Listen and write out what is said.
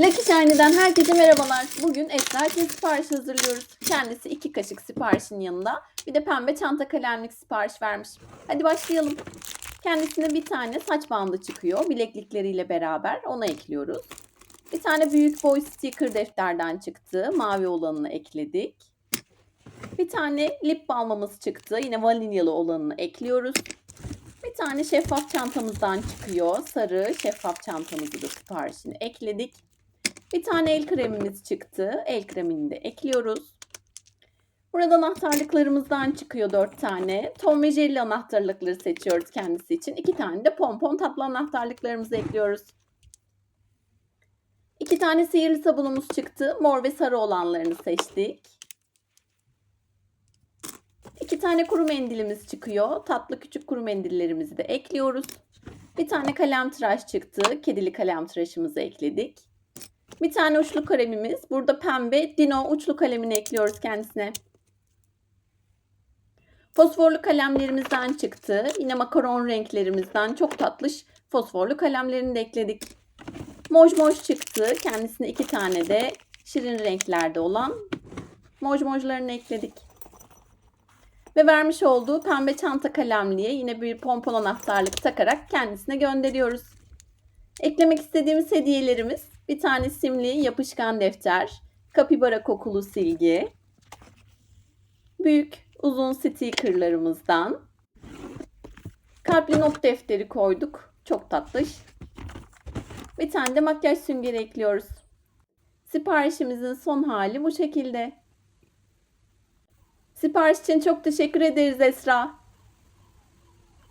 Lucky Shiny'den herkese merhabalar. Bugün Esra için sipariş hazırlıyoruz. Kendisi iki kaşık siparişin yanında bir de pembe çanta kalemlik sipariş vermiş. Hadi başlayalım. Kendisine bir tane saç bandı çıkıyor bileklikleriyle beraber ona ekliyoruz. Bir tane büyük boy sticker defterden çıktı. Mavi olanını ekledik. Bir tane lip balmımız çıktı. Yine vanilyalı olanını ekliyoruz. Bir tane şeffaf çantamızdan çıkıyor. Sarı şeffaf çantamızı da siparişini ekledik. Bir tane el kremimiz çıktı. El kremini de ekliyoruz. Burada anahtarlıklarımızdan çıkıyor 4 tane. Tom ve Jerry anahtarlıkları seçiyoruz kendisi için. 2 tane de pompon tatlı anahtarlıklarımızı ekliyoruz. 2 tane sihirli sabunumuz çıktı. Mor ve sarı olanlarını seçtik. 2 tane kuru mendilimiz çıkıyor. Tatlı küçük kuru mendillerimizi de ekliyoruz. Bir tane kalem tıraş çıktı. Kedili kalem tıraşımızı ekledik. Bir tane uçlu kalemimiz. Burada pembe Dino uçlu kalemini ekliyoruz kendisine. Fosforlu kalemlerimizden çıktı. Yine makaron renklerimizden çok tatlış fosforlu kalemlerini de ekledik. Moj moj çıktı. Kendisine iki tane de şirin renklerde olan moj mojlarını ekledik. Ve vermiş olduğu pembe çanta kalemliğe yine bir pompon anahtarlık takarak kendisine gönderiyoruz. Eklemek istediğimiz hediyelerimiz bir tane simli yapışkan defter, kapibara kokulu silgi, büyük uzun stickerlarımızdan, kalpli not defteri koyduk. Çok tatlış. Bir tane de makyaj süngeri ekliyoruz. Siparişimizin son hali bu şekilde. Sipariş için çok teşekkür ederiz Esra.